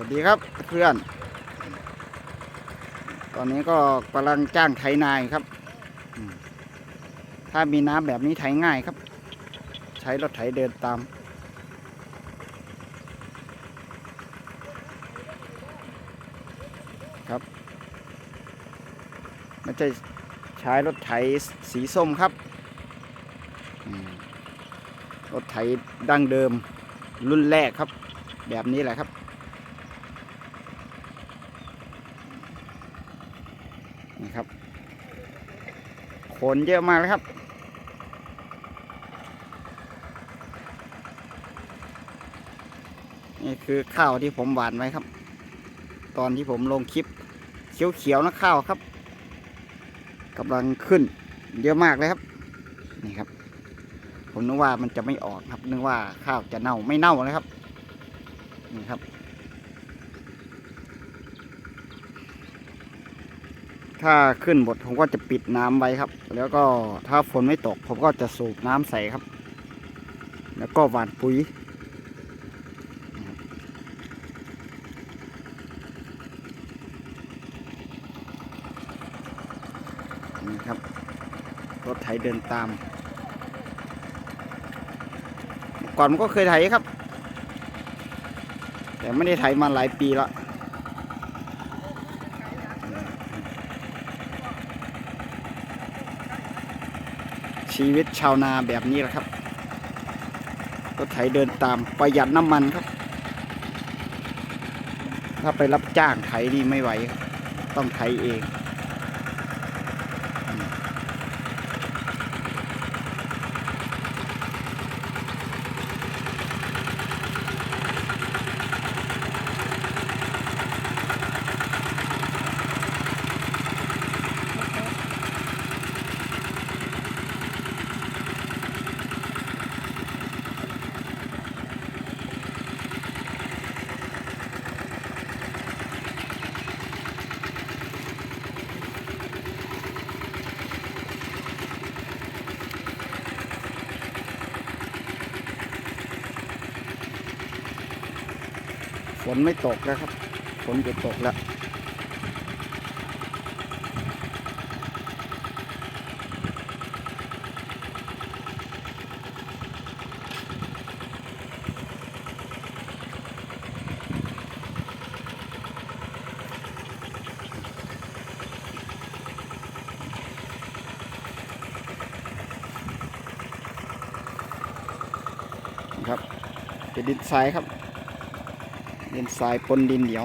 วัสดีครับเพื่อน ตอนนี้ก็กำลังจ้างไถนายครับ ถ้ามีน้ำแบบนี้ไถง่ายครับ ใช้รถไถเดินตาม ครับไม่ใช่ใช้รถไถสีส้มครับ รถไถดั้งเดิมรุ่นแรกครับ แบบนี้แหละครับ นี่ครับขนเยอะมากเลยครับ นี่คือข้าวที่ผมหวานไว้ครับ ตอนที่ผมลงคลิปเขียวๆนะข้าวครับกำลังขึ้น เยอะมากเลยครับ นี่ครับ ผมนึกว่ามันจะไม่ออกครับ นึกว่าข้าวจะเน่าไม่เน่าเลยครับ นี่ครับ ถ้าขึ้นบดผมก็จะปิดน้ำไว้ครับ แล้วก็ถ้าฝนไม่ตก ผมก็จะสูบน้ำใส่ครับ แล้วก็หว่านปุ๋ยนี่ครับรถไถเดินตาม ก่อนผมก็เคยไถครับ แต่ไม่ได้ไถมาหลายปีแล้ว ชีวิตชาวนาแบบนี้แหละครับรถไถเดินตามประหยัดน้ำมันครับ ถ้าไปรับจ้างไถนี่ไม่ไหว ต้องไถเอง นไม่ตกแล้วครับ ฝนจะตกแล้ว ครับเป็นดินทรายครับ ดินทรายปนดินเหนียว